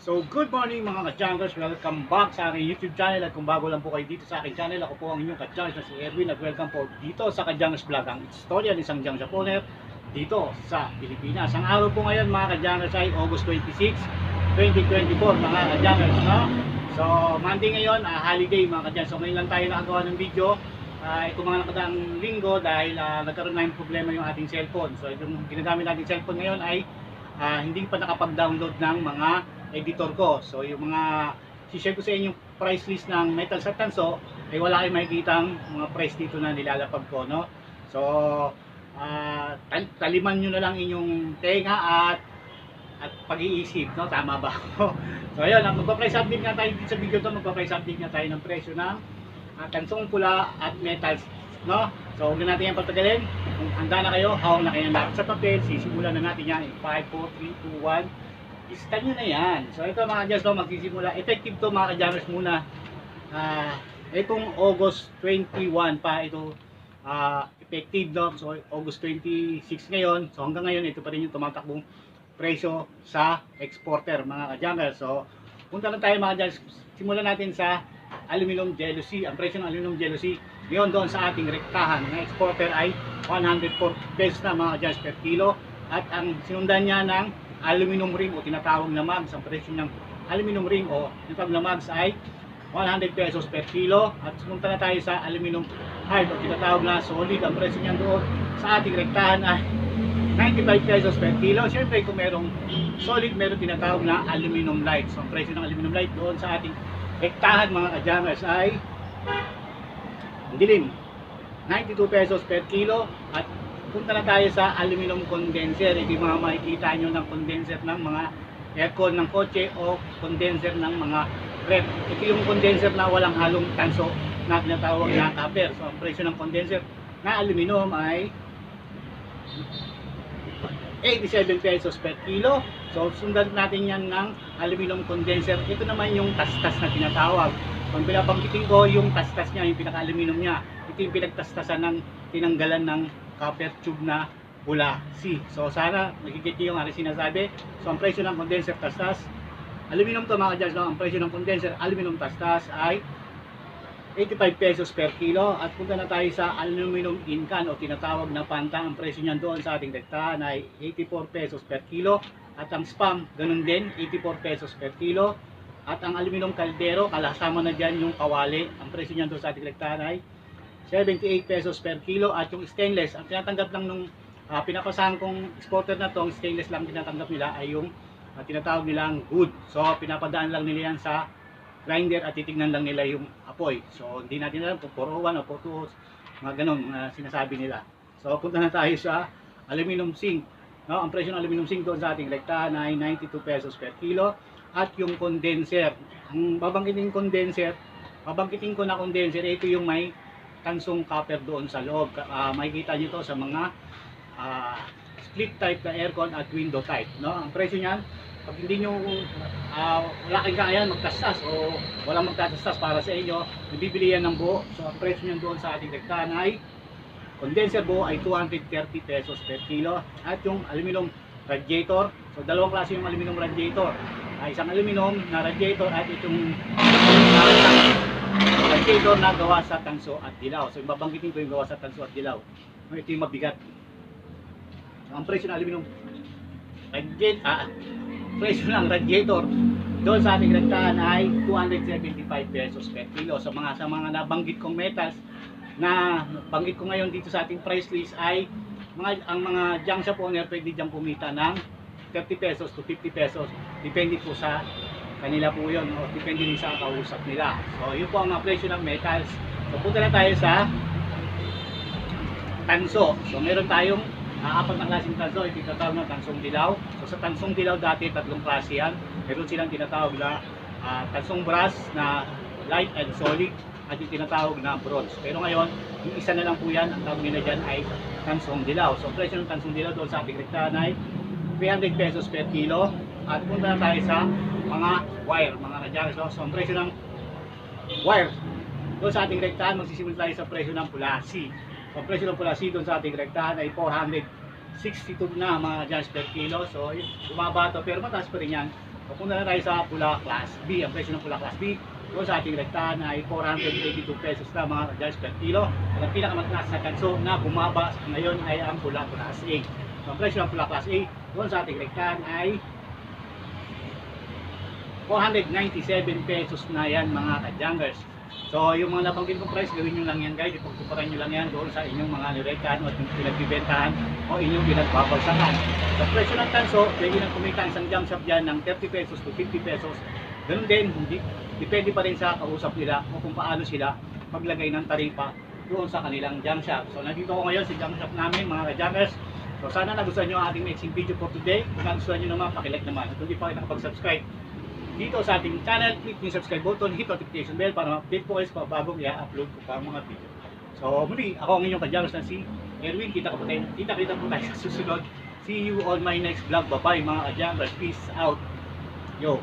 So, good morning mga ka-junkers. Welcome back sa aking YouTube channel. At kung bago lang po kayo dito sa aking channel, ako po ang inyong ka-junkers na si Erwin. At welcome po dito sa ka-junkers vlog. Ang istorya ng isang junk Japoner dito sa Pilipinas. Ang araw po ngayon mga ka-junkers ay August 26, 2024 mga ka-junkers. No? So, Monday ngayon, ah, holiday mga ka-junkers. So, ngayon lang tayo nakagawa ng video. Uh, ito mga nakadaang linggo dahil ah, nagkaroon na yung problema yung ating cellphone. So, yung ginagamit nating cellphone ngayon ay ah, hindi pa nakapag-download ng mga editor ko. So yung mga si-share ko sa inyo yung price list ng metal sa tanso ay wala kayong makikitang mga price dito na nilalapag ko, no? So ah, tal- taliman nyo na lang inyong tenga at at pag-iisip, no? Tama ba ako? so ayun, ang magpa-price update nga tayo dito sa video to, magpa-price update nga tayo ng presyo ng uh, tansong pula at metals, no? So huwag na natin yan patagalin. Kung handa na kayo, hawak na kayo laptop sa papel, sisimulan na natin yan in 5, 4, 3, 2, 1 Istan nyo na yan. So ito mga kadyas, no, magsisimula. Effective to mga kadyamers muna. Ah, itong August 21 pa ito ah, effective no. So August 26 ngayon. So hanggang ngayon ito pa rin yung tumatakbong presyo sa exporter mga kadyamers. So punta lang tayo mga kadyamers. Simulan natin sa aluminum jealousy. Ang presyo ng aluminum jealousy ngayon doon sa ating rektahan ng exporter ay 104 pesos na mga kadyamers per kilo. At ang sinundan niya ng aluminum ring o tinatawag na mags. Ang presyo ng aluminum ring o tinatawag na mags ay 100 pesos per kilo. At pumunta na tayo sa aluminum hard o tinatawag na solid. Ang presyo niyan doon sa ating rektahan ay 95 pesos per kilo. Siyempre kung merong solid, meron tinatawag na aluminum light. So ang presyo ng aluminum light doon sa ating rektahan mga kajammers ay ang dilim. 92 pesos per kilo at punta na tayo sa aluminum condenser. Ito yung mga makikita nyo ng condenser ng mga aircon ng kotse o condenser ng mga rep. Ito yung condenser na walang halong tanso na tinatawag na copper. So ang presyo ng condenser na aluminum ay 87 pesos per kilo. So sundan natin yan ng aluminum condenser. Ito naman yung tastas na tinatawag. Kung pinapangkitin ko yung tastas niya, yung pinaka-aluminum niya. Ito yung pinagtastasan ng tinanggalan ng copper tube na pula C. So sana nakikita yung aking sinasabi. So ang presyo ng condenser tastas, aluminum to mga kadyas, no? ang presyo ng condenser aluminum tastas ay 85 pesos per kilo at punta na tayo sa aluminum incan o tinatawag na panta. Ang presyo niyan doon sa ating rektahan ay 84 pesos per kilo at ang spam ganun din 84 pesos per kilo at ang aluminum kaldero kalasama na dyan yung kawali. Ang presyo niyan doon sa ating rektahan ay 78 pesos per kilo at yung stainless ang tinatanggap lang nung uh, pinapasahan kong exporter na to ang stainless lang tinatanggap nila ay yung uh, tinatawag nilang good so pinapadaan lang nila yan sa grinder at titignan lang nila yung apoy. So hindi natin alam kung 401 o 420 mga ganun mga sinasabi nila. So punta na tayo sa aluminum zinc no? ang presyo ng aluminum zinc doon sa ating rektahan ay 92 pesos per kilo. At yung condenser ang babangkitin condenser babangkitin ko na condenser ito yung may tansong copper doon sa loob. Uh, makikita nyo to sa mga uh, split type na aircon at window type. No? Ang presyo niyan, pag hindi nyo uh, wala kayong kaya magtastas o walang magtatastas para sa inyo, nabibili yan ng buo. So ang presyo niyan doon sa ating rektahan ay condenser buo ay 230 pesos per kilo at yung aluminum radiator. So dalawang klase yung aluminum radiator. Uh, isang aluminum na radiator at itong radiator na gawa sa tanso at dilaw. So, babanggitin ko yung gawa sa tanso at dilaw. Ito yung mabigat. So, ang presyo ng aluminum radiator, ah, presyo ng radiator doon sa ating rektahan ay 275 pesos per kilo. Sa mga sa mga nabanggit kong metals na banggit ko ngayon dito sa ating price list ay mga ang mga junk shop owner pwede diyang kumita ng 30 pesos to 50 pesos depende po sa kanila po yun. O depende din sa kausap nila. So yun po ang presyo ng metals. So punta na tayo sa tanso. So meron tayong uh, apat na klaseng tanso. Ito tinatawag na tansong dilaw. So sa tansong dilaw dati tatlong klase yan. Meron silang tinatawag na uh, tansong brass na light and solid at yung tinatawag na bronze. Pero ngayon yung isa na lang po yan ang tawag nila dyan ay tansong dilaw. So presyo ng tansong dilaw doon sa ating rektahan ay 300 pesos per kilo. At punta na tayo sa mga wire, mga radyales. No? So, ang presyo ng wire doon sa ating rektahan, magsisimula tayo sa presyo ng pulasi. So, ang presyo ng pulasi doon sa ating rektahan ay 462 na mga radyales per kilo. So, bumaba to pero mataas pa rin yan Papunta na tayo sa pula class B. Ang presyo ng pula class B doon sa ating rektahan ay 482 pesos na mga kadyas per kilo. At ang pinakamataas na kanso na bumaba ngayon ay ang pula class A. So, ang presyo ng pula class A doon sa ating rektahan ay 497 pesos na yan mga kadyangers. So yung mga nabanggit kong price, gawin nyo lang yan guys. Ipagkumparan nyo lang yan doon sa inyong mga nirektahan o yung pinagbibentahan o inyong pinagbabagsakan. Sa presyo ng tanso, pwede nang kumita ang isang jam shop dyan ng 30 pesos to 50 pesos. Ganun din, hindi, depende pa rin sa kausap nila o kung paano sila maglagay ng taripa doon sa kanilang jam shop. So nandito ko ngayon sa jam shop namin mga ka-jammers. So sana nagustuhan nyo ang ating mixing video for today. Kung nagustuhan nyo naman, pakilike naman. At kung hindi pa kayo nakapag-subscribe dito sa ating channel, click yung subscribe button, hit notification bell para ma-update po kayo sa bagong i-upload ko pa mga video. So muli, ako ang inyong ka-jammers na si Erwin. Kita ko po tayo. Kita-kita po tayo sa susunod. See you on my next vlog. Bye-bye mga ka-jammers. Peace out. Yo.